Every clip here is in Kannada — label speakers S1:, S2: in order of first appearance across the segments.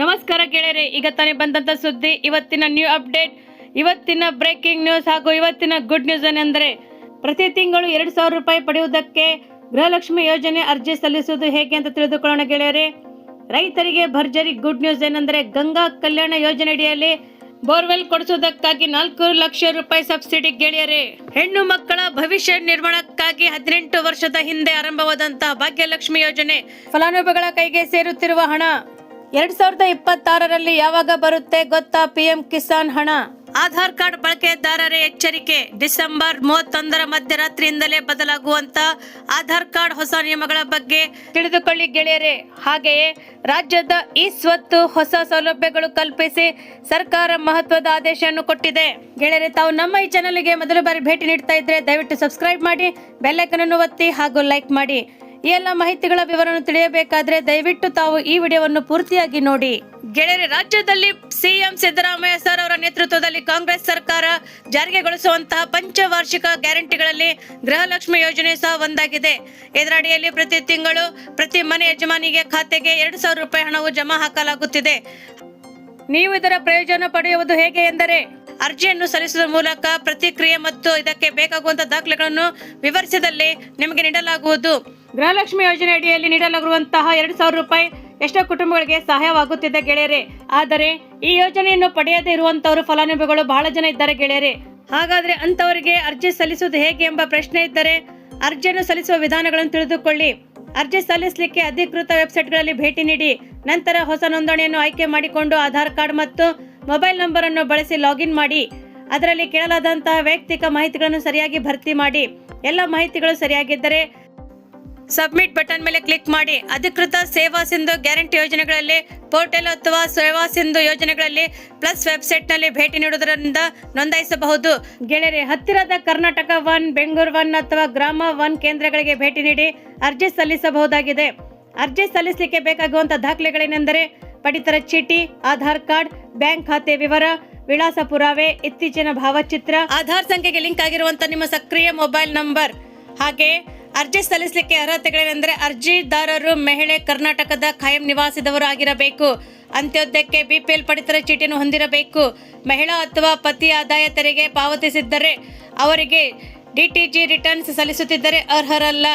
S1: ನಮಸ್ಕಾರ ಗೆಳೆಯರೆ, ಈಗ ತಾನೇ ಬಂದಂತ ಸುದ್ದಿ, ಇವತ್ತಿನ ನ್ಯೂ ಅಪ್ಡೇಟ್ ಇವತ್ತಿನ ಬ್ರೇಕಿಂಗ್ ನ್ಯೂಸ್ ಹಾಗೂ ಇವತ್ತಿನ ಗುಡ್ ನ್ಯೂಸ್ ಏನೆಂದರೆ, ಪ್ರತಿ ತಿಂಗಳು ಎರಡು ಸಾವಿರ ರೂಪಾಯಿ ಪಡೆಯುವುದಕ್ಕೆ ಗೃಹಲಕ್ಷ್ಮಿ ಯೋಜನೆ ಅರ್ಜಿ ಸಲ್ಲಿಸುವುದು ಹೇಗೆ ಅಂತ ತಿಳಿದುಕೊಳ್ಳೋಣ ಗೆಳೆಯರೆ. ರೈತರಿಗೆ ಭರ್ಜರಿ ಗುಡ್ ನ್ಯೂಸ್ ಏನೆಂದರೆ, ಗಂಗಾ ಕಲ್ಯಾಣ ಯೋಜನೆ ಅಡಿಯಲ್ಲಿ ಬೋರ್ವೆಲ್ ಕೊಡಿಸುವುದಕ್ಕಾಗಿ ನಾಲ್ಕು ಲಕ್ಷ ರೂಪಾಯಿ ಸಬ್ಸಿಡಿ ಗೆಳೆಯರೆ. ಹೆಣ್ಣು ಮಕ್ಕಳ ಭವಿಷ್ಯ ನಿರ್ಮಾಣಕ್ಕಾಗಿ ಹದಿನೆಂಟು ವರ್ಷದ ಹಿಂದೆ ಆರಂಭವಾದಂತಹ ಭಾಗ್ಯಲಕ್ಷ್ಮಿ ಯೋಜನೆ ಫಲಾನುಭವಿಗಳ ಕೈಗೆ ಸೇರುತ್ತಿರುವ ಹಣ. ಎರಡ್ ಸಾವಿರದ ಇಪ್ಪತ್ತಾರರಲ್ಲಿ ಯಾವಾಗ ಬರುತ್ತೆ ಗೊತ್ತಾ ಪಿಎಂ ಕಿಸಾನ್ ಹಣ? ಆಧಾರ್ ಕಾರ್ಡ್ ಬಳಕೆದಾರರ ಎಚ್ಚರಿಕೆ. ಡಿಸೆಂಬರ್ ಮೂವತ್ತೊಂದರ ಮಧ್ಯರಾತ್ರಿಯಿಂದಲೇ ಬದಲಾಗುವಂತ ಆಧಾರ್ ಕಾರ್ಡ್ ಹೊಸ ನಿಯಮಗಳ ಬಗ್ಗೆ ತಿಳಿದುಕೊಳ್ಳಿ ಗೆಳೆಯರೆ. ಹಾಗೆಯೇ ರಾಜ್ಯದ ಈ ಸ್ವತ್ತು ಹೊಸ ಸೌಲಭ್ಯಗಳು ಕಲ್ಪಿಸಿ ಸರ್ಕಾರ ಮಹತ್ವದ ಆದೇಶವನ್ನು ಕೊಟ್ಟಿದೆ. ಗೆಳೆಯರೆ, ತಾವು ನಮ್ಮ ಈ ಚಾನಲ್ಗೆ ಮೊದಲ ಬಾರಿ ಭೇಟಿ ನೀಡ್ತಾ ಇದ್ರೆ ದಯವಿಟ್ಟು ಸಬ್ಸ್ಕ್ರೈಬ್ ಮಾಡಿ ಬೆಲ್ಲೈಕನ್ ಅನ್ನು ಒತ್ತಿ ಹಾಗೂ ಲೈಕ್ ಮಾಡಿ. ಈ ಎಲ್ಲ ಮಾಹಿತಿಗಳ ವಿವರವನ್ನು ತಿಳಿಯಬೇಕಾದ್ರೆ ದಯವಿಟ್ಟು ತಾವು ಈ ವಿಡಿಯೋವನ್ನು ಪೂರ್ತಿಯಾಗಿ ನೋಡಿ. ಗೆಳೆಯರೆ ರಾಜ್ಯದಲ್ಲಿ ಸಿಎಂ ಸಿದ್ದರಾಮಯ್ಯ ಸರ್ ಅವರ ನೇತೃತ್ವದಲ್ಲಿ ಕಾಂಗ್ರೆಸ್ ಸರ್ಕಾರ ಜಾರಿಗೆಗೊಳಿಸುವಂತಹ ಪಂಚವಾರ್ಷಿಕ ಗ್ಯಾರಂಟಿಗಳಲ್ಲಿ ಗೃಹಲಕ್ಷ್ಮಿ ಯೋಜನೆ ಸಹ ಒಂದಾಗಿದೆ. ಇದರ ಅಡಿಯಲ್ಲಿ ಪ್ರತಿ ತಿಂಗಳು ಪ್ರತಿ ಮನೆ ಯಜಮಾನಿಗೆ ಖಾತೆಗೆ ಎರಡು ಸಾವಿರ ರೂಪಾಯಿ ಹಣವು ಜಮಾ ಹಾಕಲಾಗುತ್ತಿದೆ. ನೀವು ಇದರ ಪ್ರಯೋಜನ ಪಡೆಯುವುದು ಹೇಗೆ ಎಂದರೆ ಅರ್ಜಿಯನ್ನು ಸಲ್ಲಿಸುವ ಮೂಲಕ ಪ್ರತಿಕ್ರಿಯೆ ಮತ್ತು ಇದಕ್ಕೆ ಬೇಕಾಗುವಂತಹ ದಾಖಲೆಗಳನ್ನು ವಿವರಿಸಿದಲ್ಲಿ ನಿಮಗೆ ನೀಡಲಾಗುವುದು. ಗೃಹಲಕ್ಷ್ಮಿ ಯೋಜನೆ ಅಡಿಯಲ್ಲಿ ನೀಡಲಾಗಿರುವಂತಹ ಎರಡು ಸಾವಿರ ರೂಪಾಯಿ ಎಷ್ಟೋ ಕುಟುಂಬಗಳಿಗೆ ಸಹಾಯವಾಗುತ್ತಿದೆ ಗೆಳೆಯರೆ. ಆದರೆ ಈ ಯೋಜನೆಯನ್ನು ಪಡೆಯದೇ ಇರುವಂತವರು ಫಲಾನುಭವಿಗಳು ಬಹಳ ಜನ ಇದ್ದಾರೆ ಗೆಳೆಯರೆ. ಹಾಗಾದ್ರೆ ಅಂತವರಿಗೆ ಅರ್ಜಿ ಸಲ್ಲಿಸುವುದು ಹೇಗೆ ಎಂಬ ಪ್ರಶ್ನೆ ಇದ್ದರೆ ಅರ್ಜಿಯನ್ನು ಸಲ್ಲಿಸುವ ವಿಧಾನಗಳನ್ನು ತಿಳಿದುಕೊಳ್ಳಿ. ಅರ್ಜಿ ಸಲ್ಲಿಸಲಿಕ್ಕೆ ಅಧಿಕೃತ ವೆಬ್ಸೈಟ್ಗಳಲ್ಲಿ ಭೇಟಿ ನೀಡಿ. ನಂತರ ಹೊಸ ನೋಂದಣಿಯನ್ನು ಆಯ್ಕೆ ಮಾಡಿಕೊಂಡು ಆಧಾರ್ ಕಾರ್ಡ್ ಮತ್ತು ಮೊಬೈಲ್ ನಂಬರ್ ಅನ್ನು ಬಳಸಿ ಲಾಗಿನ್ ಮಾಡಿ, ಅದರಲ್ಲಿ ಕೇಳಲಾದಂತಹ ವೈಯಕ್ತಿಕ ಮಾಹಿತಿಗಳನ್ನು ಸರಿಯಾಗಿ ಭರ್ತಿ ಮಾಡಿ, ಎಲ್ಲ ಮಾಹಿತಿಗಳು ಸರಿಯಾಗಿದ್ದರೆ ಸಬ್ಮಿಟ್ ಬಟನ್ ಮೇಲೆ ಕ್ಲಿಕ್ ಮಾಡಿ. ಅಧಿಕೃತ ಸೇವಾ ಸಿಂಧು ಗ್ಯಾರಂಟಿ ಯೋಜನೆಗಳಲ್ಲಿ, ಪೋರ್ಟಲ್ ಅಥವಾ ಸೇವಾ ಸಿಂಧು ಯೋಜನೆಗಳಲ್ಲಿ ಪ್ಲಸ್ ವೆಬ್ಸೈಟ್ನಲ್ಲಿ ಭೇಟಿ ನೀಡುವುದರಿಂದ ನೋಂದಾಯಿಸಬಹುದು. ಗೆಳೆಯರೆ, ಹತ್ತಿರದ ಕರ್ನಾಟಕ ಒನ್, ಬೆಂಗಳೂರು ಒನ್ ಅಥವಾ ಗ್ರಾಮ ಒನ್ ಕೇಂದ್ರಗಳಿಗೆ ಭೇಟಿ ನೀಡಿ ಅರ್ಜಿ ಸಲ್ಲಿಸಬಹುದಾಗಿದೆ. ಅರ್ಜಿ ಸಲ್ಲಿಸಲಿಕ್ಕೆ ಬೇಕಾಗುವಂತಹ ದಾಖಲೆಗಳೇನೆಂದರೆ ಪಡಿತರ ಚೀಟಿ, ಆಧಾರ್ ಕಾರ್ಡ್, ಬ್ಯಾಂಕ್ ಖಾತೆ ವಿವರ ವಿಳಾಸ ಪುರಾವೆ ಇತ್ತೀಚಿನ ಭಾವಚಿತ್ರ. ಆಧಾರ್ ಸಂಖ್ಯೆಗೆ ಲಿಂಕ್ ಆಗಿರುವಂತಹ ನಿಮ್ಮ ಸಕ್ರಿಯ ಮೊಬೈಲ್ ನಂಬರ್. ಹಾಗೆ ಅರ್ಜಿ ಸಲ್ಲಿಸಲಿಕ್ಕೆ ಅರ್ಹತೆಗಳೇನೆಂದರೆ ಅರ್ಜಿದಾರರು ಮಹಿಳೆ ಕರ್ನಾಟಕದ ಖಾಯಂ ನಿವಾಸಿದವರು ಆಗಿರಬೇಕು. ಅಂತ್ಯೋದಯಕ್ಕೆ ಬಿಪಿಎಲ್ ಪಡಿತರ ಚೀಟಿಯನ್ನು ಹೊಂದಿರಬೇಕು. ಮಹಿಳಾ ಅಥವಾ ಪತಿ ಆದಾಯ ತೆರಿಗೆ ಪಾವತಿಸಿದ್ದರೆ ಅವರಿಗೆ ಡಿಟಿಜಿ ರಿಟರ್ನ್ಸ್ ಸಲ್ಲಿಸುತ್ತಿದ್ದರೆ ಅರ್ಹರಲ್ಲ.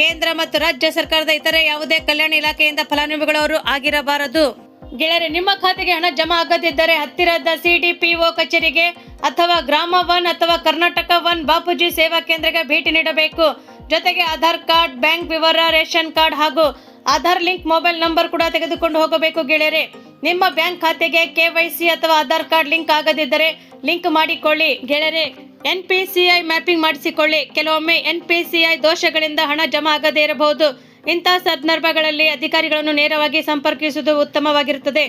S1: ಕೇಂದ್ರ ಮತ್ತು ರಾಜ್ಯ ಸರ್ಕಾರದ ಇತರೆ ಯಾವುದೇ ಕಲ್ಯಾಣ ಇಲಾಖೆಯಿಂದ ಫಲಾನುಭವಿಗಳವರು ಆಗಿರಬಾರದು. ಗೆಳೆಯರೆ, ನಿಮ್ಮ ಖಾತೆಗೆ ಹಣ ಜಮಾ ಆಗದಿದ್ದರೆ ಹತ್ತಿರದ ಸಿಡಿಪಿಒ ಕಚೇರಿಗೆ ಅಥವಾ ಗ್ರಾಮ ಒನ್ ಅಥವಾ ಕರ್ನಾಟಕ ಒನ್ ಬಾಪೂಜಿ ಸೇವಾ ಕೇಂದ್ರಕ್ಕೆ ಭೇಟಿ ನೀಡಬೇಕು. ಜೊತೆಗೆ ಆಧಾರ್ ಕಾರ್ಡ್, ಬ್ಯಾಂಕ್ ವಿವರ, ರೇಷನ್ ಕಾರ್ಡ್ ಹಾಗೂ ಆಧಾರ್ ಲಿಂಕ್ ಮೊಬೈಲ್ ನಂಬರ್ ಕೂಡ ತೆಗೆದುಕೊಂಡು ಹೋಗಬೇಕು ಗೆಳೆಯರೆ. ನಿಮ್ಮ ಬ್ಯಾಂಕ್ ಖಾತೆಗೆ ಕೆವೈಸಿ ಅಥವಾ ಆಧಾರ್ ಕಾರ್ಡ್ ಲಿಂಕ್ ಆಗದಿದ್ದರೆ ಲಿಂಕ್ ಮಾಡಿಕೊಳ್ಳಿ. ಗೆಳೆಯರೆ, N P C I mapping ಮಾಡಿಸಿಕೊಳ್ಳಿ. ಕೆಲವೊಮ್ಮೆ ಎನ್ ಪಿ ಸಿ ಐ ದೋಷಗಳಿಂದ ಹಣ ಜಮಾ ಆಗದೇ ಇರಬಹುದು. ಇಂತಹ ಸಂದರ್ಭಗಳಲ್ಲಿ ಅಧಿಕಾರಿಗಳನ್ನು ನೇರವಾಗಿ ಸಂಪರ್ಕಿಸುವುದು ಉತ್ತಮವಾಗಿರುತ್ತದೆ.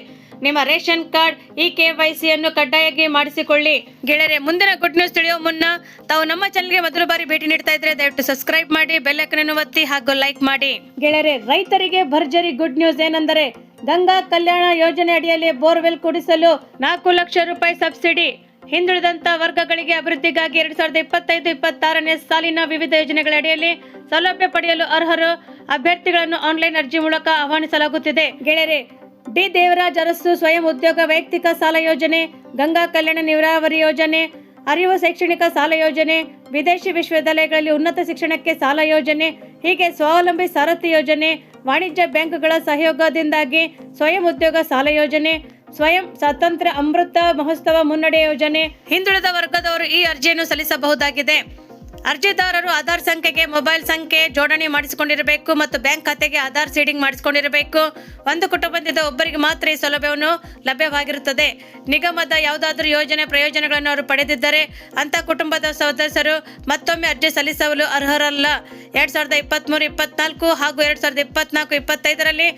S1: ನಿಮ್ಮ ration card E K Y ಸಿಯನ್ನು ಕಡ್ಡಾಯವಾಗಿ ಮಾಡಿಸಿಕೊಳ್ಳಿ. ಗೆಳೆಯರೆ ಮುಂದಿನ ಗುಡ್ ನ್ಯೂಸ್ ತಿಳಿಯೋ ಮುನ್ನ ತಾವು ನಮ್ಮ ಚಾನಲ್ಗೆ ಮೊದಲು ಬಾರಿ ಭೇಟಿ ನೀಡ್ತಾ ಇದ್ರೆ ದಯವಿಟ್ಟು ಸಬ್ಸ್ಕ್ರೈಬ್ ಮಾಡಿ ಬೆಲ್ ಐಕನ್ ಒತ್ತಿ ಹಾಗೂ ಲೈಕ್ ಮಾಡಿ. ಗೆಳೆಯರೆ ರೈತರಿಗೆ ಭರ್ಜರಿ ಗುಡ್ ನ್ಯೂಸ್ ಏನೆಂದರೆ ಗಂಗಾ ಕಲ್ಯಾಣ ಯೋಜನೆ ಅಡಿಯಲ್ಲಿ ಬೋರ್ವೆಲ್ ಕುಡಿಸಲು ನಾಲ್ಕು ಲಕ್ಷ ರೂಪಾಯಿ ಸಬ್ಸಿಡಿ. ಹಿಂದುಳಿದಂತ ವರ್ಗಗಳಿಗೆ ಅಭಿವೃದ್ಧಿಗಾಗಿ ಎರಡ್ ಸಾವಿರದ ಇಪ್ಪತ್ತೈದು, ಇಪ್ಪತ್ತಾರನೇ ಸಾಲಿನ ವಿವಿಧ ಯೋಜನೆಗಳ ಅಡಿಯಲ್ಲಿ ಸೌಲಭ್ಯ ಪಡೆಯಲು ಅರ್ಹರು ಅಭ್ಯರ್ಥಿಗಳನ್ನು ಆನ್ಲೈನ್ ಅರ್ಜಿ ಮೂಲಕ ಆಹ್ವಾನಿಸಲಾಗುತ್ತಿದೆ. ಗೆಳೆಯರೆ, ಡಿ ದೇವರಾಜ್ ಅರಸು ಸ್ವಯಂ ಉದ್ಯೋಗ ವೈಯಕ್ತಿಕ ಸಾಲ ಯೋಜನೆ, ಗಂಗಾ ಕಲ್ಯಾಣ ನೀರಾವರಿ ಯೋಜನೆ, ಅರಿವು ಶೈಕ್ಷಣಿಕ ಸಾಲ ಯೋಜನೆ, ವಿದೇಶಿ ವಿಶ್ವವಿದ್ಯಾಲಯಗಳಲ್ಲಿ ಉನ್ನತ ಶಿಕ್ಷಣಕ್ಕೆ ಸಾಲ ಯೋಜನೆ, ಹೀಗೆ ಸ್ವಾವಲಂಬಿ ಸಾರಥಿ ಯೋಜನೆ, ವಾಣಿಜ್ಯ ಬ್ಯಾಂಕ್ಗಳ ಸಹಯೋಗದಿಂದಾಗಿ ಸ್ವಯಂ ಉದ್ಯೋಗ ಸಾಲ ಯೋಜನೆ ಸ್ವಯಂ ಸ್ವಾತಂತ್ರ್ಯ ಅಮೃತ ಮಹೋತ್ಸವ ಮುನ್ನಡೆ ಯೋಜನೆ ಹಿಂದುಳಿದ ವರ್ಗದವರು ಈ ಅರ್ಜಿಯನ್ನು ಸಲ್ಲಿಸಬಹುದಾಗಿದೆ. ಅರ್ಜಿದಾರರು ಆಧಾರ್ ಸಂಖ್ಯೆಗೆ, ಮೊಬೈಲ್ ಸಂಖ್ಯೆ ಜೋಡಣೆ ಮಾಡಿಸಿಕೊಂಡಿರಬೇಕು ಮತ್ತು ಬ್ಯಾಂಕ್ ಖಾತೆಗೆ ಆಧಾರ್ ಸೀಡಿಂಗ್ ಮಾಡಿಸಿಕೊಂಡಿರಬೇಕು. ಒಂದು ಕುಟುಂಬದಿಂದ ಒಬ್ಬರಿಗೆ ಮಾತ್ರ ಈ ಸೌಲಭ್ಯವನ್ನು ಲಭ್ಯವಾಗಿರುತ್ತದೆ. ನಿಗಮದ ಯಾವುದಾದರೂ ಯೋಜನೆ ಪ್ರಯೋಜನಗಳನ್ನು ಅವರು ಪಡೆದಿದ್ದರೆ ಅಂತ ಕುಟುಂಬದ ಸದಸ್ಯರು ಮತ್ತೊಮ್ಮೆ ಅರ್ಜಿ ಸಲ್ಲಿಸಲು ಅರ್ಹರಲ್ಲ. ಎರಡ್ ಸಾವಿರದ ಇಪ್ಪತ್ತ್ಮೂರು ಇಪ್ಪತ್ನಾಲ್ಕು ಹಾಗೂ ಎರಡ್ ಸಾವಿರದ ಇಪ್ಪತ್ನಾಲ್ಕು, ಇಪ್ಪತ್ತೈದರಲ್ಲಿ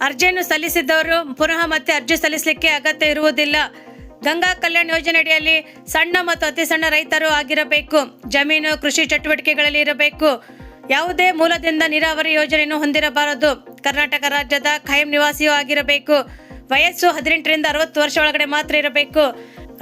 S1: ಅರ್ಜಿಯನ್ನು ಸಲ್ಲಿಸಿದ್ದವರು ಪುನಃ ಮತ್ತೆ ಅರ್ಜಿ ಸಲ್ಲಿಸಲಿಕ್ಕೆ ಅಗತ್ಯ ಇರುವುದಿಲ್ಲ. ಗಂಗಾ ಕಲ್ಯಾಣ ಯೋಜನೆಯಡಿಯಲ್ಲಿ ಸಣ್ಣ ಮತ್ತು ಅತಿ ಸಣ್ಣ ರೈತರು ಆಗಿರಬೇಕು. ಜಮೀನು, ಕೃಷಿ ಚಟುವಟಿಕೆಗಳಲ್ಲಿ ಇರಬೇಕು. ಯಾವುದೇ ಮೂಲದಿಂದ ನೀರಾವರಿ ಯೋಜನೆಯನ್ನು ಹೊಂದಿರಬಾರದು. ಕರ್ನಾಟಕ ರಾಜ್ಯದ ಖಾಯಂ ನಿವಾಸಿಯೂ ಆಗಿರಬೇಕು. ವಯಸ್ಸು ಹದಿನೆಂಟರಿಂದ ಅರವತ್ತು ವರ್ಷ ಒಳಗಡೆ ಮಾತ್ರ ಇರಬೇಕು.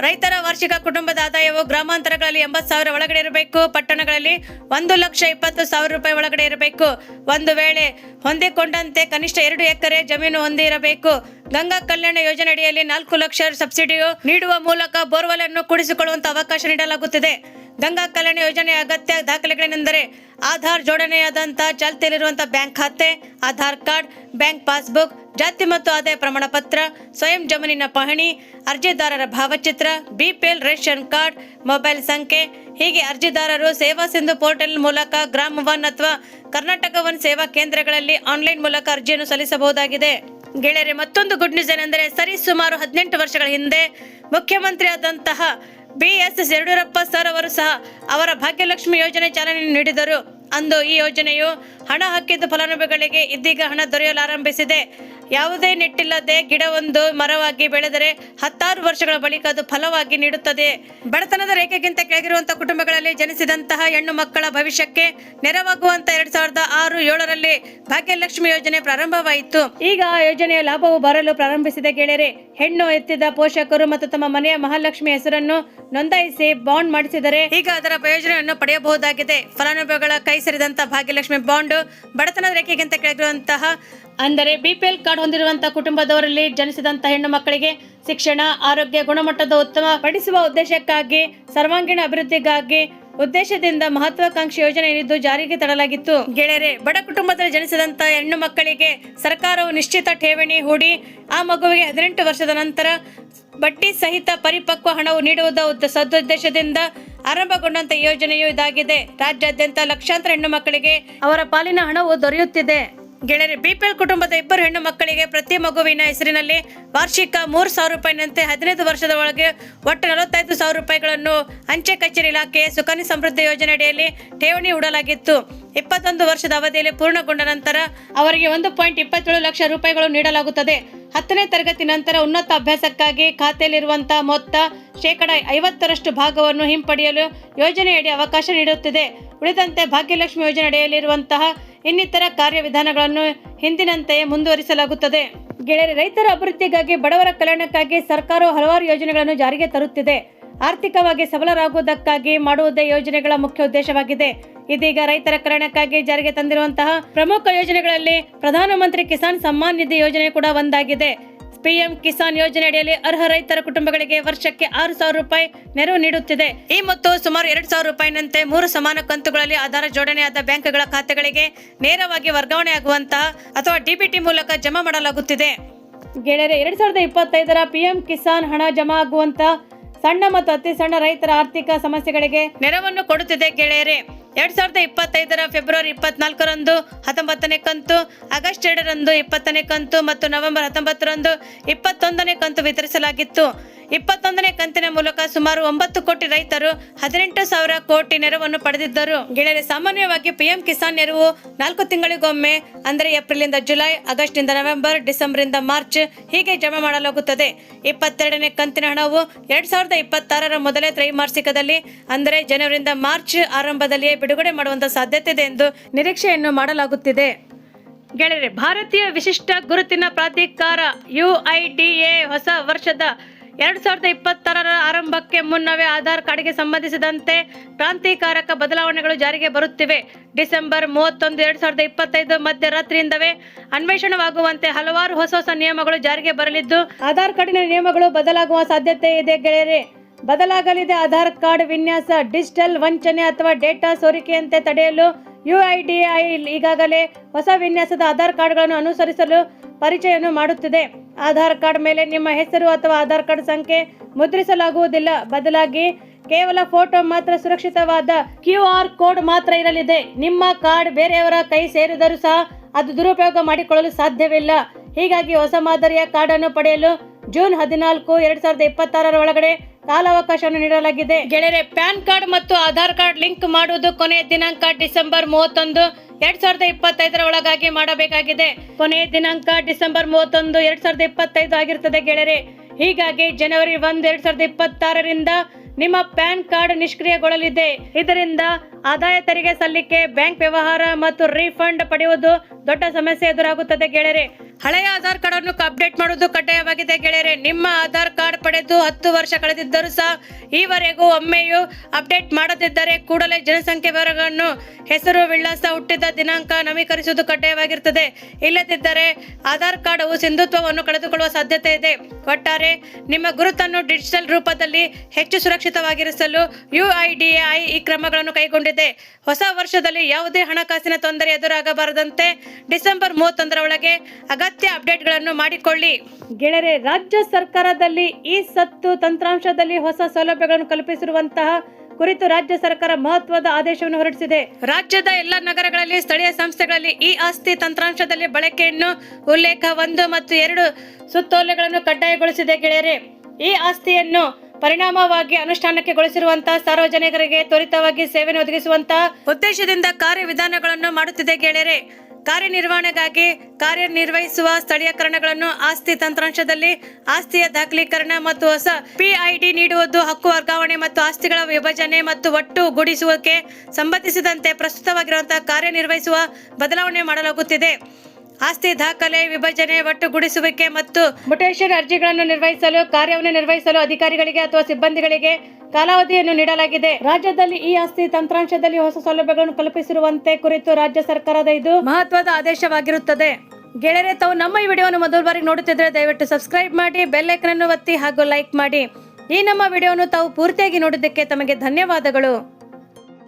S1: ರೈತರ ವಾರ್ಷಿಕ ಕುಟುಂಬದ ಆದಾಯವು ಗ್ರಾಮಾಂತರಗಳಲ್ಲಿ ಎಂಬತ್ತು ಸಾವಿರ ಒಳಗಡೆ ಇರಬೇಕು. ಪಟ್ಟಣಗಳಲ್ಲಿ ಒಂದು ಲಕ್ಷ ಇಪ್ಪತ್ತು ಸಾವಿರ ರೂಪಾಯಿ ಒಳಗಡೆ ಇರಬೇಕು. ಒಂದು ವೇಳೆ ಹೊಂದಿಕೊಂಡಂತೆ ಕನಿಷ್ಠ ಎರಡು ಎಕರೆ ಜಮೀನು ಹೊಂದಿರಬೇಕು ಗಂಗಾ ಕಲ್ಯಾಣ ಯೋಜನೆ ಅಡಿಯಲ್ಲಿ ನಾಲ್ಕು ಲಕ್ಷ ಸಬ್ಸಿಡಿಯು ನೀಡುವ ಮೂಲಕ ಬೋರ್ವೆಲ್ ಅನ್ನು ಕೂಡಿಸಿಕೊಳ್ಳುವಂತಹ ಅವಕಾಶ ನೀಡಲಾಗುತ್ತಿದೆ. ಗಂಗಾ ಕಲ್ಯಾಣ ಯೋಜನೆಯ ಅಗತ್ಯ ದಾಖಲೆಗಳೇನೆಂದರೆ ಆಧಾರ್ ಜೋಡಣೆಯಾದಂತಹ ಚಾಲ್ತಿಯಲ್ಲಿರುವಂತಹ ಬ್ಯಾಂಕ್ ಖಾತೆ, ಆಧಾರ್ ಕಾರ್ಡ್, ಬ್ಯಾಂಕ್ ಪಾಸ್ಬುಕ್, ಜಾತಿ ಮತ್ತು ಆದಾಯ ಪ್ರಮಾಣ ಪತ್ರ ಸ್ವಯಂ ಜಮೀನಿನ ಪಹಣಿ, ಅರ್ಜಿದಾರರ ಭಾವಚಿತ್ರ, ಬಿಪಿಎಲ್ ರೇಷನ್ ಕಾರ್ಡ್, ಮೊಬೈಲ್ ಸಂಖ್ಯೆ, ಹೀಗೆ ಅರ್ಜಿದಾರರು ಸೇವಾ ಸಿಂಧು ಪೋರ್ಟಲ್ ಮೂಲಕ ಗ್ರಾಮ ಒನ್ ಅಥವಾ ಕರ್ನಾಟಕ ಒನ್ ಸೇವಾ ಕೇಂದ್ರಗಳಲ್ಲಿ ಆನ್ಲೈನ್ ಮೂಲಕ ಅರ್ಜಿಯನ್ನು ಸಲ್ಲಿಸಬಹುದಾಗಿದೆ. ಗೆಳೆಯರೆ, ಮತ್ತೊಂದು ಗುಡ್ ನ್ಯೂಸ್ ಏನೆಂದರೆ ಸರಿ ಸುಮಾರು ಹದಿನೆಂಟು ವರ್ಷಗಳ ಹಿಂದೆ ಮುಖ್ಯಮಂತ್ರಿ ಬಿ ಎಸ್ ಯಡಿಯೂರಪ್ಪ ಸರ್ ಅವರು ಸಹ ಅವರ ಭಾಗ್ಯಲಕ್ಷ್ಮಿ ಯೋಜನೆ ಚಾಲನೆ ನೀಡಿದರು. ಅಂದು ಈ ಯೋಜನೆಯು ಹಣ ಹಾಕಿದ ಫಲಾನುಭವಿಗಳಿಗೆ ಇದೀಗ ಹಣ ದೊರೆಯಲು ಆರಂಭಿಸಿದೆ. ಯಾವುದೇ ನೆಟ್ಟಿಲ್ಲದೆ ಗಿಡವೊಂದು ಮರವಾಗಿ ಬೆಳೆದರೆ ಹತ್ತಾರು ವರ್ಷಗಳ ಬಳಿಕ ಅದು ಫಲವಾಗಿ ನೀಡುತ್ತದೆ. ಬಡತನದ ರೇಖೆಗಿಂತ ಕೆಳಗಿರುವಂತಹ ಕುಟುಂಬಗಳಲ್ಲಿ ಜನಿಸಿದಂತಹ ಹೆಣ್ಣು ಮಕ್ಕಳ ಭವಿಷ್ಯಕ್ಕೆ ನೆರವಾಗುವಂತ ಎರಡ್ ಸಾವಿರದ ಆರು ಏಳರಲ್ಲಿ ಭಾಗ್ಯಲಕ್ಷ್ಮಿ ಯೋಜನೆ ಪ್ರಾರಂಭವಾಯಿತು. ಈಗ ಆ ಯೋಜನೆಯ ಲಾಭವು ಬರಲು ಪ್ರಾರಂಭಿಸಿದೆ ಗೆಳೆಯರೆ. ಹೆಣ್ಣು ಎತ್ತಿದ ಪೋಷಕರು ಮತ್ತು ತಮ್ಮ ಮನೆಯ ಮಹಾಲಕ್ಷ್ಮಿ ಹೆಸರನ್ನು ನೋಂದಾಯಿಸಿ ಬಾಂಡ್ ಮಾಡಿಸಿದರೆ ಈಗ ಅದರ ಪ್ರಯೋಜನವನ್ನು ಪಡೆಯಬಹುದಾಗಿದೆ. ಫಲಾನುಭವಿಗಳ ಕೈ ಸೇರಿದಂತಹ ಭಾಗ್ಯಲಕ್ಷ್ಮಿ ಬಾಂಡ್ ಬಡತನದ ರೇಖೆಗಿಂತ ಕೆಳಗಿರುವಂತಹ, ಅಂದರೆ ಬಿಪಿಎಲ್ ಕಾರ್ಡ್ ಹೊಂದಿರುವಂತಹ ಕುಟುಂಬದವರಲ್ಲಿ ಜನಿಸಿದಂತಹ ಹೆಣ್ಣು ಮಕ್ಕಳಿಗೆ ಶಿಕ್ಷಣ, ಆರೋಗ್ಯ ಗುಣಮಟ್ಟದ ಉತ್ತಮ ಪಡಿಸುವ ಉದ್ದೇಶಕ್ಕಾಗಿ, ಸರ್ವಾಂಗೀಣ ಅಭಿವೃದ್ಧಿಗಾಗಿ ಉದ್ದೇಶದಿಂದ ಮಹತ್ವಾಕಾಂಕ್ಷಿ ಯೋಜನೆ ಇದ್ದು ಜಾರಿಗೆ ತರಲಾಗಿತ್ತು. ಗೆಳೆಯರೆ ಬಡ ಕುಟುಂಬದಲ್ಲಿ ಜನಿಸಿದಂತ ಹೆಣ್ಣು ಮಕ್ಕಳಿಗೆ ಸರ್ಕಾರವು ನಿಶ್ಚಿತ ಠೇವಣಿ ಹೂಡಿ ಆ ಮಗುವಿಗೆ ಹದಿನೆಂಟು ವರ್ಷದ ನಂತರ ಬಡ್ಡಿ ಸಹಿತ ಪರಿಪಕ್ವ ಹಣವು ನೀಡುವುದ ಸದುದ್ದೇಶದಿಂದ ಆರಂಭಗೊಂಡಂತ ಯೋಜನೆಯು ಇದಾಗಿದೆ. ರಾಜ್ಯಾದ್ಯಂತ ಲಕ್ಷಾಂತರ ಹೆಣ್ಣು ಮಕ್ಕಳಿಗೆ ಅವರ ಪಾಲಿನ ಹಣವು ದೊರೆಯುತ್ತಿದೆ. ಗೆಳೆಯರೆ ಬಿಪಿಎಲ್ ಕುಟುಂಬದ ಇಬ್ಬರು ಹೆಣ್ಣು ಮಕ್ಕಳಿಗೆ ಪ್ರತಿ ಮಗುವಿನ ಹೆಸರಿನಲ್ಲಿ ವಾರ್ಷಿಕ ಮೂರು ಸಾವಿರ ರೂಪಾಯಿನಂತೆ ಹದಿನೈದು ವರ್ಷದ ಒಳಗೆ ಒಟ್ಟು ನಲವತ್ತೈದು ಸಾವಿರ ರೂಪಾಯಿಗಳನ್ನು ಅಂಚೆ ಕಚೇರಿ ಇಲಾಖೆ ಸುಕನ್ಯ ಸಮೃದ್ಧಿ ಯೋಜನೆ ಅಡಿಯಲ್ಲಿ ಠೇವಣಿ ಹೂಡಲಾಗಿತ್ತು. ಇಪ್ಪತ್ತೊಂದು ವರ್ಷದ ಅವಧಿಯಲ್ಲಿ ಪೂರ್ಣಗೊಂಡ ನಂತರ ಅವರಿಗೆ ಒಂದು ಪಾಯಿಂಟ್ ಇಪ್ಪತ್ತೇಳು ಲಕ್ಷ ರೂಪಾಯಿಗಳು ನೀಡಲಾಗುತ್ತದೆ. ಹತ್ತನೇ ತರಗತಿ ನಂತರ ಉನ್ನತ ಅಭ್ಯಾಸಕ್ಕಾಗಿ ಖಾತೆಯಲ್ಲಿರುವಂತಹ ಮೊತ್ತ ಶೇಕಡ ಐವತ್ತರಷ್ಟು ಭಾಗವನ್ನು ಹಿಂಪಡೆಯಲು ಯೋಜನೆಯಡಿ ಅವಕಾಶ ನೀಡುತ್ತಿದೆ. ಉಳಿದಂತೆ ಭಾಗ್ಯಲಕ್ಷ್ಮಿ ಯೋಜನೆ ಅಡಿಯಲ್ಲಿರುವಂತಹ ಇನ್ನಿತರ ಕಾರ್ಯವಿಧಾನಗಳನ್ನು ಹಿಂದಿನಂತೆಯೇ ಮುಂದುವರಿಸಲಾಗುತ್ತದೆ. ಗೆಳೆಯರ, ರೈತರ ಅಭಿವೃದ್ಧಿಗಾಗಿ ಬಡವರ ಕಲ್ಯಾಣಕ್ಕಾಗಿ ಸರ್ಕಾರವು ಹಲವಾರು ಯೋಜನೆಗಳನ್ನು ಜಾರಿಗೆ ತರುತ್ತಿದೆ. ಆರ್ಥಿಕವಾಗಿ ಸಬಲರಾಗುವುದಕ್ಕಾಗಿ ಮಾಡುವುದೇ ಯೋಜನೆಗಳ ಮುಖ್ಯ ಉದ್ದೇಶವಾಗಿದೆ. ಇದೀಗ ರೈತರ ಕಲ್ಯಾಣಕ್ಕಾಗಿ ಜಾರಿಗೆ ತಂದಿರುವಂತಹ ಪ್ರಮುಖ ಯೋಜನೆಗಳಲ್ಲಿ ಪ್ರಧಾನಮಂತ್ರಿ ಕಿಸಾನ್ ಸಮ್ಮಾನ್ ನಿಧಿ ಯೋಜನೆ ಕೂಡ ಒಂದಾಗಿದೆ. ಪಿಎಂ ಕಿಸಾನ್ ಯೋಜನೆ ಅಡಿಯಲ್ಲಿ ಅರ್ಹ ರೈತರ ಕುಟುಂಬಗಳಿಗೆ ವರ್ಷಕ್ಕೆ ಆರು ಸಾವಿರ ರೂಪಾಯಿ ನೆರವು ನೀಡುತ್ತಿದೆ. ಈ ಮೊತ್ತವು ಸುಮಾರು ಎರಡು ಸಾವಿರ ರೂಪಾಯಿನಂತೆ ಮೂರು ಸಮಾನ ಕಂತುಗಳಲ್ಲಿ ಆಧಾರ ಜೋಡಣೆಯಾದ ಬ್ಯಾಂಕ್ಗಳ ಖಾತೆಗಳಿಗೆ ನೇರವಾಗಿ ವರ್ಗಾವಣೆ ಆಗುವಂತಹ ಅಥವಾ ಡಿಬಿಟಿ ಮೂಲಕ ಜಮಾ ಮಾಡಲಾಗುತ್ತಿದೆ. ಗೆಳೆಯರೆ, ಎರಡ್ ಸಾವಿರದ ಇಪ್ಪತ್ತೈದರ ಪಿಎಂ ಕಿಸಾನ್ ಹಣ ಜಮಾ ಆಗುವಂತ ಸಣ್ಣ ಮತ್ತು ಅತಿ ಸಣ್ಣ ರೈತರ ಆರ್ಥಿಕ ಸಮಸ್ಯೆಗಳಿಗೆ ನೆರವನ್ನು ಕೊಡುತ್ತಿದೆ ಗೆಳೆಯರೆ. ಎರಡ್ ಸಾವಿರದ ಇಪ್ಪತ್ತೈದರ ಫೆಬ್ರವರಿ ಇಪ್ಪತ್ನಾಲ್ಕರಂದು, ಹತ್ತೊಂಬತ್ತನೇ ಕಂತು, ಆಗಸ್ಟ್ ಎರಡರಂದು, ಇಪ್ಪತ್ತನೇ ಕಂತು ಮತ್ತು ನವೆಂಬರ್ ಹತ್ತೊಂಬತ್ತರಂದು ಇಪ್ಪತ್ತೊಂದನೇ ಕಂತು ವಿತರಿಸಲಾಗಿತ್ತು. ಇಪ್ಪತ್ತೊಂದನೇ ಕಂತಿನ ಮೂಲಕ ಸುಮಾರು ಒಂಬತ್ತು ಕೋಟಿ ರೈತರು ಹದಿನೆಂಟು ಸಾವಿರ ಕೋಟಿ ನೆರವನ್ನು ಪಡೆದಿದ್ದರು. ಗೆಳೆಯರೆ, ಸಾಮಾನ್ಯವಾಗಿ ಪಿಎಂ ಕಿಸಾನ್ ನೆರವು ನಾಲ್ಕು ತಿಂಗಳಿಗೊಮ್ಮೆ, ಅಂದರೆ ಏಪ್ರಿಲ್ನಿಂದ ಜುಲೈ, ಆಗಸ್ಟ್ನಿಂದ ನವೆಂಬರ್, ಡಿಸೆಂಬರ್ನಿಂದ ಮಾರ್ಚ್ ಹೀಗೆ ಜಮಾ ಮಾಡಲಾಗುತ್ತದೆ. ಇಪ್ಪತ್ತೆರಡನೇ ಕಂತಿನ ಹಣವು ಎರಡ್ ಸಾವಿರದ ಇಪ್ಪತ್ತಾರರ ಮೊದಲೇ ತ್ರೈಮಾಸಿಕದಲ್ಲಿ, ಅಂದರೆ ಜನವರಿಯಿಂದ ಮಾರ್ಚ್ ಆರಂಭದಲ್ಲಿಯೇ ಬಿಡುಗಡೆ ಮಾಡುವಂತ ಸಾಧ್ಯತೆ ಇದೆ ಎಂದು ನಿರೀಕ್ಷೆಯನ್ನು ಮಾಡಲಾಗುತ್ತಿದೆ. ಗೆಳೆಯರೆ, ಭಾರತೀಯ ವಿಶಿಷ್ಟ ಗುರುತಿನ ಪ್ರಾಧಿಕಾರ ಯುಐಡಿಎ ಹೊಸ ವರ್ಷದ ಎರಡ್ ಸಾವಿರದ ಇಪ್ಪತ್ತಾರರ ಆರಂಭಕ್ಕೆ ಮುನ್ನವೇ ಆಧಾರ್ ಕಾರ್ಡ್ಗೆ ಸಂಬಂಧಿಸಿದಂತೆ ಕ್ರಾಂತಿಕಾರಕ ಬದಲಾವಣೆಗಳು ಜಾರಿಗೆ ಬರುತ್ತಿವೆ. ಡಿಸೆಂಬರ್ ಮೂವತ್ತೊಂದು, ಎರಡು ಸಾವಿರದ ಇಪ್ಪತ್ತೈದು ಮಧ್ಯರಾತ್ರಿಯಿಂದವೇ ಅನ್ವೇಷಣವಾಗುವಂತೆ ಹಲವಾರು ಹೊಸ ಹೊಸ ನಿಯಮಗಳು ಜಾರಿಗೆ ಬರಲಿದ್ದು, ಆಧಾರ್ ಕಾರ್ಡಿನ ನಿಯಮಗಳು ಬದಲಾಗುವ ಸಾಧ್ಯತೆ ಇದೆ ಗೆಳೆಯರೆ. ಬದಲಾಗಲಿದೆ. ಆಧಾರ್ ಕಾರ್ಡ್ ವಿನ್ಯಾಸ, ಡಿಜಿಟಲ್ ವಂಚನೆ ಅಥವಾ ಡೇಟಾ ಸೋರಿಕೆಯಂತೆ ತಡೆಯಲು ಯುಐಡಿಐ ಈಗಾಗಲೇ ಹೊಸ ವಿನ್ಯಾಸದ ಆಧಾರ್ ಕಾರ್ಡ್ಗಳನ್ನು ಅನುಸರಿಸಲು ಪರಿಚಯವನ್ನು ಮಾಡುತ್ತಿದೆ. ಆಧಾರ್ ಕಾರ್ಡ್ ಮೇಲೆ ನಿಮ್ಮ ಹೆಸರು ಅಥವಾ ಆಧಾರ್ ಕಾರ್ಡ್ ಸಂಖ್ಯೆ ಮುದ್ರಿಸಲಾಗುವುದಿಲ್ಲ. ಬದಲಾಗಿ ಕೇವಲ ಫೋಟೋ ಮಾತ್ರ ಸುರಕ್ಷಿತವಾದ ಕ್ಯೂ ಆರ್ ಕೋಡ್ ಮಾತ್ರ ಇರಲಿದೆ. ನಿಮ್ಮ ಕಾರ್ಡ್ ಬೇರೆಯವರ ಕೈ ಸೇರಿದರೂ ಸಹ ಅದು ದುರುಪಯೋಗ ಮಾಡಿಕೊಳ್ಳಲು ಸಾಧ್ಯವಿಲ್ಲ. ಹೀಗಾಗಿ ಹೊಸ ಮಾದರಿಯ ಕಾರ್ಡನ್ನು ಪಡೆಯಲು ಜೂನ್ ಹದಿನಾಲ್ಕು, ಎರಡ್ ಸಾವಿರದ ಇಪ್ಪತ್ತಾರರ ಒಳಗಡೆ ಕಾಲಾವಕಾಶವನ್ನು ನೀಡಲಾಗಿದೆ. ಗೆಳೆಯರೆ, ಪ್ಯಾನ್ ಕಾರ್ಡ್ ಮತ್ತು ಆಧಾರ್ ಕಾರ್ಡ್ ಲಿಂಕ್ ಮಾಡುವುದು ಕೊನೆಯ ದಿನಾಂಕ ಡಿಸೆಂಬರ್ ಮೂವತ್ತೊಂದು, ಎರಡ್ ಸಾವಿರದ ಇಪ್ಪತ್ತೈದರ ಒಳಗಾಗಿ ಮಾಡಬೇಕಾಗಿದೆ. ಕೊನೆಯ ದಿನಾಂಕ ಡಿಸೆಂಬರ್ ಮೂವತ್ತೊಂದು, ಎರಡ್ ಸಾವಿರದ ಇಪ್ಪತ್ತೈದು ಆಗಿರುತ್ತದೆ ಗೆಳೆಯರೆ. ಹೀಗಾಗಿ ಜನವರಿ ಒಂದು, ಎರಡ್ ಸಾವಿರದ ಇಪ್ಪತ್ತಾರರಿಂದ ನಿಮ್ಮ ಪ್ಯಾನ್ ಕಾರ್ಡ್ ನಿಷ್ಕ್ರಿಯಗೊಳ್ಳಲಿದೆ. ಇದರಿಂದ ಆದಾಯ ತೆರಿಗೆ ಸಲ್ಲಿಕೆ, ಬ್ಯಾಂಕ್ ವ್ಯವಹಾರ ಮತ್ತು ರೀಫಂಡ್ ಪಡೆಯುವುದು ದೊಡ್ಡ ಸಮಸ್ಯೆ ಎದುರಾಗುತ್ತದೆ ಗೆಳೆಯರೆ. ಹಳೆಯ ಆಧಾರ್ ಕಾರ್ಡ್ ಅನ್ನು ಅಪ್ಡೇಟ್ ಮಾಡುವುದು ಕಡ್ಡಾಯವಾಗಿದೆ. ಗೆಳೆಯರೆ, ನಿಮ್ಮ ಆಧಾರ್ ಕಾರ್ಡ್ ಪಡೆದು ಹತ್ತು ವರ್ಷ ಕಳೆದಿದ್ದರೂ ಸಹ ಈವರೆಗೂ ಒಮ್ಮೆಯೂ ಅಪ್ಡೇಟ್ ಮಾಡದಿದ್ದರೆ ಕೂಡಲೇ ಜನಸಂಖ್ಯೆ ವಿವರಗಳನ್ನು ಹೆಸರು, ವಿಳಾಸ, ಹುಟ್ಟಿದ ದಿನಾಂಕ ನವೀಕರಿಸುವುದು ಕಡ್ಡಾಯವಾಗಿರುತ್ತದೆ. ಇಲ್ಲದಿದ್ದರೆ ಆಧಾರ್ ಕಾರ್ಡ್ವು ಸಿಂಧುತ್ವವನ್ನು ಕಳೆದುಕೊಳ್ಳುವ ಸಾಧ್ಯತೆ ಇದೆ. ಒಟ್ಟಾರೆ, ನಿಮ್ಮ ಗುರುತನ್ನು ಡಿಜಿಟಲ್ ರೂಪದಲ್ಲಿ ಹೆಚ್ಚು ಸುರಕ್ಷಿತವಾಗಿರಿಸಲು ಯುಐಡಿಎಐ ಈ ಕ್ರಮಗಳನ್ನು ಕೈಗೊಂಡಿದೆ. ಹೊಸ ವರ್ಷದಲ್ಲಿ ಯಾವುದೇ ಹಣಕಾಸಿನ ತೊಂದರೆ ಎದುರಾಗಬಾರದಂತೆ ಡಿಸೆಂಬರ್ ಮೂವತ್ತೊಂದರ ಒಳಗೆ ಅಗತ್ಯ ಅಪ್ಡೇಟ್ಗಳನ್ನು ಮಾಡಿಕೊಳ್ಳಿ. ಗೆಳೆಯರೆ ರಾಜ್ಯ ಸರ್ಕಾರದಲ್ಲಿ ಈ ಸತ್ತು ತಂತ್ರಾಂಶದಲ್ಲಿ ಹೊಸ ಸೌಲಭ್ಯಗಳನ್ನು ಕಲ್ಪಿಸಿರುವಂತಹ ಕುರಿತು ರಾಜ್ಯ ಸರ್ಕಾರ ಮಹತ್ವದ ಆದೇಶವನ್ನು ಹೊರಡಿಸಿದೆ. ರಾಜ್ಯದ ಎಲ್ಲ ನಗರಗಳಲ್ಲಿ, ಸ್ಥಳೀಯ ಸಂಸ್ಥೆಗಳಲ್ಲಿ ಈ ಆಸ್ತಿ ತಂತ್ರಾಂಶದಲ್ಲಿ ಬಳಕೆಯನ್ನು ಉಲ್ಲೇಖ ಒಂದು ಮತ್ತು ಎರಡು ಸುತ್ತೋಲೆಗಳನ್ನು ಕಡ್ಡಾಯಗೊಳಿಸಿದೆ ಗೆಳೆಯರೆ. ಈ ಆಸ್ತಿಯನ್ನು ಪರಿಣಾಮವಾಗಿ ಅನುಷ್ಠಾನಕ್ಕೆಗೊಳಿಸಿರುವಂತಹ ಸಾರ್ವಜನಿಕರಿಗೆ ತ್ವರಿತವಾಗಿ ಸೇವೆಯನ್ನು ಒದಗಿಸುವಂತಹ ಉದ್ದೇಶದಿಂದ ಕಾರ್ಯವಿಧಾನಗಳನ್ನು ಮಾಡುತ್ತಿದೆ ಗೆಳೆಯರೆ. ಕಾರ್ಯನಿರ್ವಹಣೆಗಾಗಿ ಕಾರ್ಯನಿರ್ವಹಿಸುವ ಸ್ಥಳೀಯಕರಣಗಳನ್ನು ಆಸ್ತಿ ತಂತ್ರಾಂಶದಲ್ಲಿ ಆಸ್ತಿಯ ದಾಖಲೀಕರಣ ಮತ್ತು ಹೊಸ ಪಿಐಡಿ ನೀಡುವುದು ಹಕ್ಕು ವರ್ಗಾವಣೆ ಮತ್ತು ಆಸ್ತಿಗಳ ವಿಭಜನೆ ಮತ್ತು ಒಟ್ಟು ಗೂಡಿಸುವಿಕೆ ಸಂಬಂಧಿಸಿದಂತೆ ಪ್ರಸ್ತುತವಾಗಿರುವಂತಹ ಕಾರ್ಯನಿರ್ವಹಿಸುವ ಬದಲಾವಣೆ ಮಾಡಲಾಗುತ್ತಿದೆ. ಆಸ್ತಿ ದಾಖಲೆ ವಿಭಜನೆ ಒಟ್ಟುಗೂಡಿಸುವಿಕೆ ಮತ್ತು ಮುಟೇಶನ್ ಅರ್ಜಿಗಳನ್ನು ನಿರ್ವಹಿಸಲು ಕಾರ್ಯವನ್ನು ನಿರ್ವಹಿಸಲು ಅಧಿಕಾರಿಗಳಿಗೆ ಅಥವಾ ಸಿಬ್ಬಂದಿಗಳಿಗೆ ಕಾಲಾವಧಿಯನ್ನು ನೀಡಲಾಗಿದೆ. ರಾಜ್ಯದಲ್ಲಿ ಈ ಆಸ್ತಿ ತಂತ್ರಾಂಶದಲ್ಲಿ ಹೊಸ ಸೌಲಭ್ಯಗಳನ್ನು ಕಲ್ಪಿಸಿರುವಂತೆ ಕುರಿತು ರಾಜ್ಯ ಸರ್ಕಾರದ ಇದು ಮಹತ್ವದ ಆದೇಶವಾಗಿರುತ್ತದೆ. ಗೆಳೆಯರೆ ತಾವು ನಮ್ಮ ಈ ವಿಡಿಯೋವನ್ನು ಮೊದಲ ಬಾರಿ ನೋಡುತ್ತಿದ್ರೆ ದಯವಿಟ್ಟು ಸಬ್ಸ್ಕ್ರೈಬ್ ಮಾಡಿ ಬೆಲ್ ಐಕನ್ ಅನ್ನು ಒತ್ತಿ ಹಾಗೂ ಲೈಕ್ ಮಾಡಿ. ಈ ನಮ್ಮ ವಿಡಿಯೋವನ್ನು ತಾವು ಪೂರ್ತಿಯಾಗಿ ನೋಡಿದ್ದಕ್ಕೆ ತಮಗೆ ಧನ್ಯವಾದಗಳು.